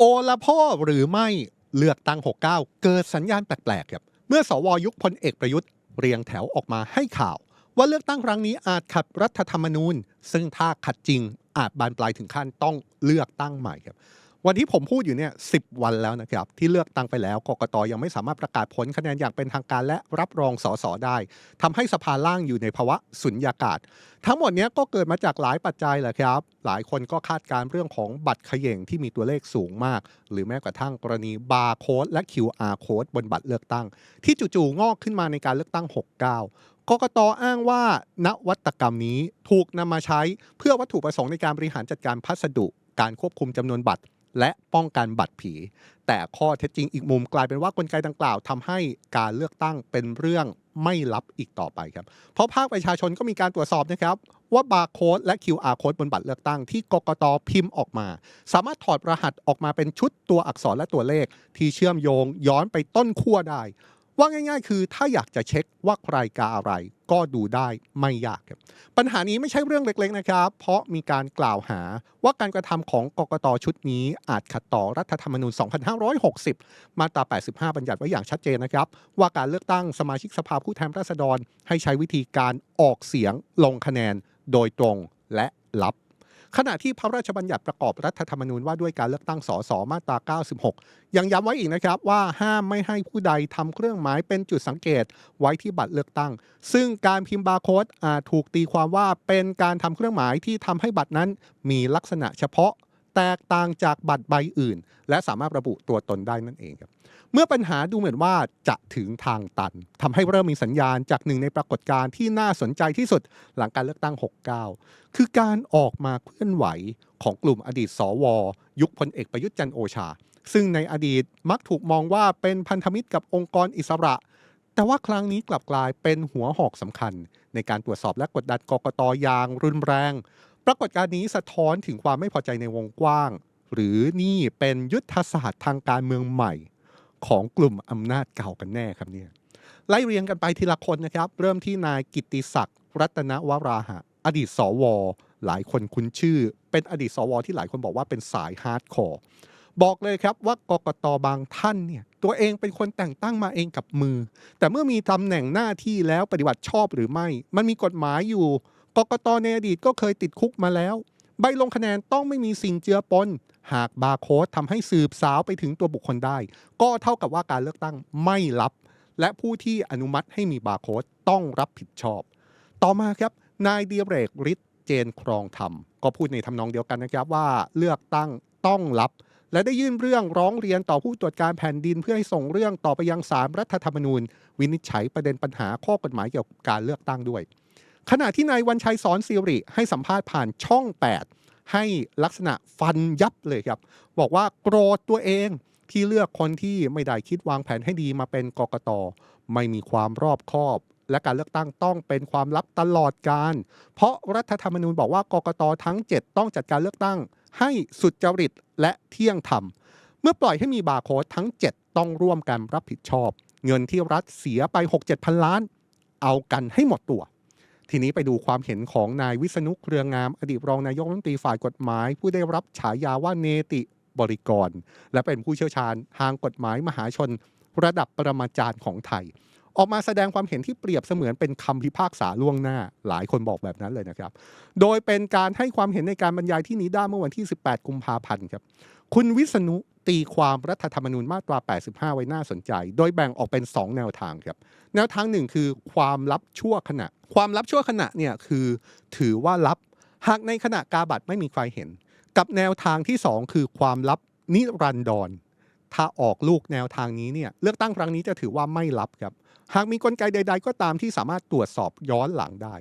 โอละพ่อหรือไม่เลือกตั้ง 69 เกิดสัญญาณแปลกๆครับเมื่อสวยุคพลเอกประยุทธ์เรียงแถวออกมาให้ข่าว ว่าเลือกตั้งครั้งนี้อาจขัดรัฐธรรมนูญ ซึ่งถ้าขัดจริงอาจบานปลายถึงขั้นต้องเลือกตั้งใหม่ครับ วันที่ผมพูดอยู่เนี่ยสิวันแล้วนะครับ ที่เลือกตั้งไปแล้วกกตยังไม่สามารถประกาศผลคะแนนอย่างเป็นทางการและรับรองสสได้ทำให้สภาล่างอยู่ในภาวะสุญญากาศ ทั้งหมดนี้ก็เกิดมาจากหลายปัจจัยแหละครับ หลายคนก็คาดการเรื่องของบัตรเขย่งที่มีตัวเลขสูงมาก หรือแม้กระทั่งกรณีบาร์โค้ดและ QR โค้ดบนบัตรเลือกตั้ง ที่จู่ๆงอกขึ้นมาในการเลือกตั้ง 69กกตอ้างว่านวัตกรรมนี้ถูกนำมาใช้เพื่อวัตถุประสงค์ในการบริหารจัดการพัสดุ การควบคุมจำนวนบัตร และป้องกันบัตรผี แต่ข้อเท็จจริงอีกมุมกลายเป็นว่ากลไกดังกล่าวทำให้การเลือกตั้งเป็นเรื่องไม่ลับอีกต่อไปครับ เพราะภาคประชาชนก็มีการตรวจสอบนะครับ ว่าบาร์โค้ดและ QR โค้ดบนบัตรเลือกตั้งที่กกตพิมพ์ออกมา สามารถถอดรหัสออกมาเป็นชุดตัวอักษรและตัวเลข ที่เชื่อมโยงย้อนไปต้นขั้วได้ ว่าง่าย ๆ คือถ้าอยากจะเช็คว่าใครกาอะไร ก็ดูได้ไม่ยากครับปัญหานี้ไม่ใช่เรื่องเล็กๆนะครับ เพราะมีการกล่าวหาว่าการกระทำของกกตชุดนี้ อาจขัดต่อรัฐธรรมนูญ 2560 มาตรา 85 บัญญัติไว้อย่างชัดเจนนะครับ ว่าการเลือกตั้งสมาชิกสภาผู้แทนราษฎร ให้ใช้วิธีการออกเสียงลงคะแนนโดยตรงและลับ ขณะที่พระราชบัญญัติประกอบรัฐธรรมนูญว่าด้วยการเลือกตั้งสสมาตรา 96 ยังย้ำไว้อีกนะครับว่าห้ามไม่ให้ผู้ใดทำเครื่องหมายเป็นจุดสังเกตไว้ที่บัตรเลือกตั้ง ซึ่งการพิมพ์บาร์โค้ดอาจถูกตีความว่าเป็นการทำเครื่องหมายที่ทำให้บัตรนั้นมีลักษณะเฉพาะ แตกต่างจากบัตรใบอื่น และสามารถระบุตัวตนได้นั่นเองครับ เมื่อปัญหาดูเหมือนว่าจะถึงทางตันทำให้เริ่มมีสัญญาณจากหนึ่งในปรากฏการณ์ที่น่าสนใจที่สุดหลังการเลือกตั้ง 69 คือการออกมาเคลื่อนไหวของกลุ่มอดีตสว ยุคพลเอกประยุทธ์จันโอชา ซึ่งในอดีตมักถูกมองว่าเป็นพันธมิตรกับองค์กรอิสระแต่ว่าครั้งนี้กลับกลายเป็นหัวหอกสำคัญ ในการตรวจสอบและกดดันกกตอย่างรุนแรง ปรากฏการณ์นี้สะท้อนถึงความไม่พอใจในวงกว้าง หรือนี่เป็นยุทธศาสตร์ทางการเมืองใหม่ ของกลุ่มอำนาจเก่ากันแน่ครับเนี่ยไล่เรียงกันไปทีละคนนะครับ เริ่มที่นายกิตติศักดิ์รัตนวราหะ อดีตสว หลายคนคุ้นชื่อ เป็นอดีตสว ที่หลายคนบอกว่าเป็นสายฮาร์ดคอร์บอกเลยครับว่ากกตบางท่านเนี่ยตัวเองเป็นคนแต่งตั้งมาเองกับมือ แต่เมื่อมีตำแหน่งหน้าที่แล้วปฏิบัติชอบหรือไม่ มันมีกฎหมายอยู่ กกตในอดีตก็เคยติดคุกมาแล้ว ใบลงคะแนนต้องไม่มีสิ่งเจือปน หากบาร์โค้ดทำให้สืบสาวไปถึงตัวบุคคลได้ ก็เท่ากับว่าการเลือกตั้งไม่ลับ และผู้ที่อนุมัติให้มีบาร์โค้ดต้องรับผิดชอบ ต่อมาครับนายเดียเรกฤทธิ์เจนครองธรรม ก็พูดในทำนองเดียวกันนะครับว่าเลือกตั้งต้องลับและได้ยื่นเรื่องร้องเรียนต่อผู้ตรวจการแผ่นดินเพื่อให้ส่งเรื่องต่อไปยังศาลรัฐธรรมนูญ วินิจฉัยประเด็นปัญหาข้อกฎหมายเกี่ยวกับการเลือกตั้งด้วย ขณะที่นายวันชัยสอนสิริให้สัมภาษณ์ผ่านช่อง 8 ให้ลักษณะฟันยับเลยครับ บอกว่าโกรธตัวเองที่เลือกคนที่ไม่ได้คิดวางแผนให้ดีมาเป็นกกตไม่มีความรอบคอบ และการเลือกตั้งต้องเป็นความลับตลอดการ เพราะรัฐธรรมนูญบอกว่ากกตทั้ง 7 ต้องจัดการเลือกตั้ง ให้สุดจริตและเที่ยงธรรม เมื่อปล่อยให้มีบาร์โค้ดทั้ง 7 ต้องร่วมกันรับผิดชอบ เงินที่รัฐเสียไป 6-7 พันล้าน เอากันให้หมดตัว ทีนี้ไปดูความเห็นของนายวิษณุเครืองาม อดีตรองนายกรัฐมนตรีฝ่ายกฎหมาย ผู้ได้รับฉายาว่าเนติบริกร และเป็นผู้เชี่ยวชาญทางกฎหมายมหาชน ระดับปรมาจารย์ของไทย ออกมาแสดงความเห็นที่เปรียบเสมือนเป็นคำพิพากษาล่วงหน้า หลายคนบอกแบบนั้นเลยนะครับ โดยเป็นการให้ความเห็นในการบรรยายที่นิด้าเมื่อวันที่ 18 กุมภาพันธ์ครับ คุณวิษณุ ตีความรัฐธรรมนูญมาตรา 85 ไว้น่าสนใจ โดยแบ่งออกเป็น 2 แนวทางครับ แนวทางหนึ่งคือความลับชั่วขณะ ความลับชั่วขณะเนี่ยคือถือว่าลับ หากในขณะกาบัตไม่มีใครเห็น กับแนวทางที่ 2 คือความลับนิรันดร ถ้าออกลูกแนวทางนี้เนี่ยเลือกตั้งครั้งนี้จะถือว่าไม่ลับครับ หากมีกลไกใด ๆ ก็ตามที่สามารถตรวจสอบย้อนหลังได้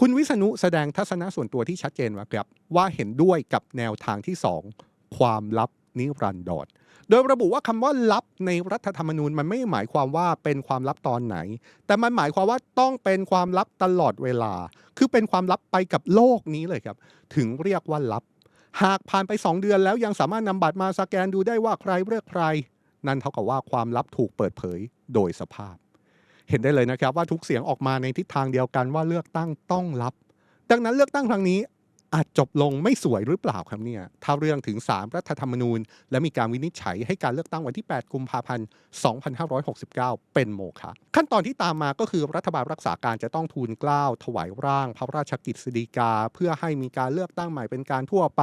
คุณวิษณุแสดงทัศนะส่วนตัวที่ชัดเจนว่าครับว่าเห็นด้วยกับแนวทางที่ 2 ความลับ นิรันดรโดยระบุว่าคำว่าลับในรัฐธรรมนูญมันไม่หมายความว่าเป็นความลับตอนไหน แต่มันหมายความว่าต้องเป็นความลับตลอดเวลา คือเป็นความลับไปกับโลกนี้เลยครับ ถึงเรียกว่าลับ หากผ่านไป 2 เดือนแล้วยังสามารถนำบัตรมาสแกนดูได้ว่าใครเลือกใคร นั่นเท่ากับว่าความลับถูกเปิดเผยโดยสภาพ เห็นได้เลยนะครับว่าทุกเสียงออกมาในทิศทางเดียวกันว่าเลือกตั้งต้องลับ ดังนั้นเลือกตั้งครั้งนี้ อาจจบลงไม่สวยหรือเปล่าครับเนี่ยถ้าเรื่องถึงสารรัฐธรรมนูญ และมีการวินิจฉัยให้การเลือกตั้งวันที่ 8 กุมภาพันธ์ 2569 เป็นโมฆะขั้นตอนที่ตามมาก็คือรัฐบาลรักษาการจะต้องทูลเกล้าถวายร่าง พระราชกิจสีกา เพื่อให้มีการเลือกตั้งใหม่เป็นการทั่วไป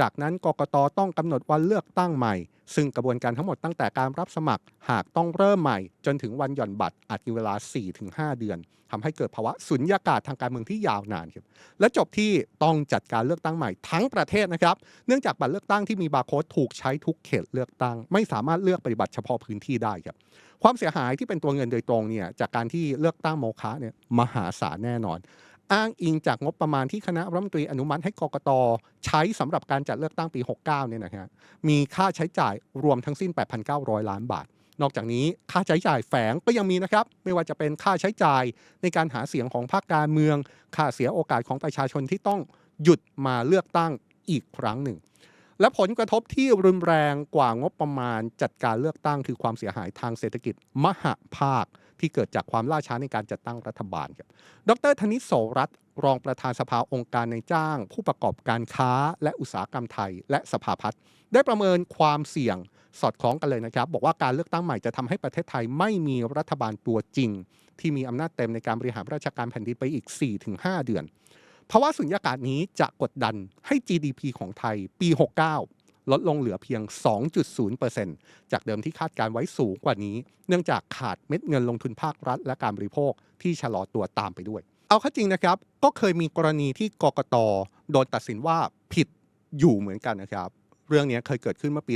จากนั้นกกตต้องกำหนดวันเลือกตั้งใหม่ ซึ่งกระบวนการทั้งหมดตั้งแต่การรับสมัครหากต้องเริ่มใหม่ จนถึงวันหย่อนบัตรอาจมีเวลา 4-5 เดือนทำให้เกิดภาวะสุญญากาศทางการเมืองที่ยาวนานครับและจบที่ต้องจัดการเลือกตั้งใหม่ทั้งประเทศนะครับ เนื่องจากบัตรเลือกตั้งที่มีบาร์โค้ดถูกใช้ทุกเขตเลือกตั้ง ไม่สามารถเลือกปฏิบัติเฉพาะพื้นที่ได้ครับความเสียหายที่เป็นตัวเงินโดยตรงเนี่ยจากการที่เลือกตั้งโมฆะเนี่ยมหาศาลแน่นอน อ้างอิงจากงบประมาณที่คณะรัฐมนตรีอนุมัติให้กกตใช้สำหรับการจัดเลือกตั้งปี 69 เนี่ยนะฮะมีค่าใช้จ่ายรวมทั้งสิ้น 8,900 ล้านบาท นอกจากนี้ค่าใช้จ่ายแฝงก็ยังมีนะครับ ไม่ว่าจะเป็นค่าใช้จ่ายในการหาเสียงของภาคการเมือง ค่าเสียโอกาสของประชาชนที่ต้องหยุดมาเลือกตั้งอีกครั้งหนึ่ง และผลกระทบที่รุนแรงกว่างบประมาณจัดการเลือกตั้งคือความเสียหายทางเศรษฐกิจมหาภาค ที่เกิดจากความล่าช้าในการจัดตั้งรัฐบาลครับ ดรธนิตโสรัตรองประธานสภาองค์การในจ้าง ผู้ประกอบการค้า และอุตสาหกรรมไทย และสภาพัฒน์ได้ประเมินความเสี่ยงสอดคล้องกันเลยนะครับ บอกว่าการเลือกตั้งใหม่จะทำให้ประเทศไทยไม่มีรัฐบาลตัวจริง ที่มีอำนาจเต็มในการบริหารราชการแผ่นดินไปอีก 4-5 เดือน เพราะว่าสุญญากาศนี้จะกดดันให้ GDP ของไทยปี 69 ลดลงเหลือเพียง 2.0%จากเดิมที่คาดการไว้สูงกว่านี้ เนื่องจากขาดเม็ดเงินลงทุนภาครัฐ และการบริโภคที่ชะลอตัวตามไปด้วย เอาข้าจริงนะครับ ก็เคยมีกรณีที่กกตโดนตัดสินว่าผิดอยู่เหมือนกันนะครับเรื่องนี้เคยเกิดขึ้นเมื่อปี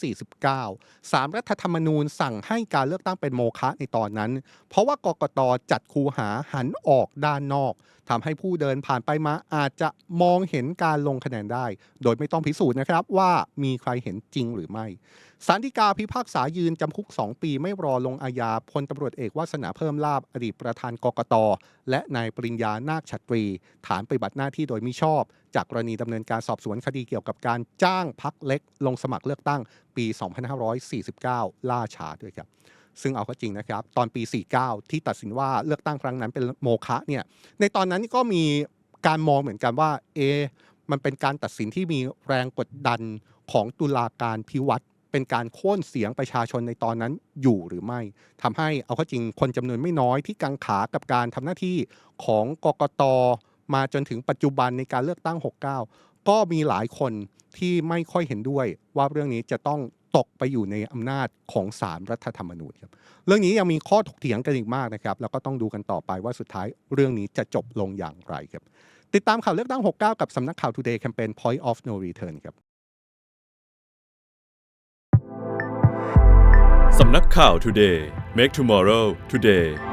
2549 สารรัฐธรรมนูญสั่งให้การเลือกตั้งเป็นโมฆะในตอนนั้น เพราะว่ากกตจัดคูหาหันออกด้านนอกทำให้ผู้เดินผ่านไปมาอาจจะมองเห็นการลงคะแนนได้ โดยไม่ต้องพิสูจน์นะครับว่ามีใครเห็นจริงหรือไม่สารฎีกาพิพากษายืนจำคุก 2 ปีไม่รอลงอาญาพลตำรวจเอกวาสนาเพิ่มลาบอดีตประธานกกต และนายปริญญานาคชัตรี ฐานปฏิบัติหน้าที่โดยมิชอบ จากกรณีดำเนินการสอบสวนคดีเกี่ยวกับการจ้างพักเล็ก ลงสมัครเลือกตั้งปี 2549 ล่าช้าด้วยครับ ซึ่งเอาเข้าจริงนะครับ ตอนปี 49 ที่ตัดสินว่าเลือกตั้งครั้งนั้นเป็นโมฆะเนี่ยในตอนนั้นก็มีการมองเหมือนกันว่าเอมันเป็นการตัดสินที่มีแรงกดดันของตุลาการพิวัตรเป็นการโค่นเสียงประชาชนในตอนนั้นอยู่หรือไม่ทำให้เอาเข้าจริงคนจำนวนไม่น้อยที่กังขากับการทำหน้าที่ของกกตมาจนถึงปัจจุบันในการเลือกตั้ง 69 ก็มีหลายคนที่ไม่ค่อยเห็นด้วยว่าเรื่องนี้จะต้อง ตกไปอยู่ในอำนาจของสารรัฐธรรมนูญครับเรื่องนี้ยังมีข้อถกเถียงกันอีกมากนะครับแล้วก็ต้องดูกันต่อไปว่าสุดท้ายเรื่องนี้จะจบลงอย่างไรครับติดตามข่าวเลือกตั้ง 69 กับสำนักข่าว Today แคมเปญ Point of No Return ครับสำนักข่าว Today Make Tomorrow Today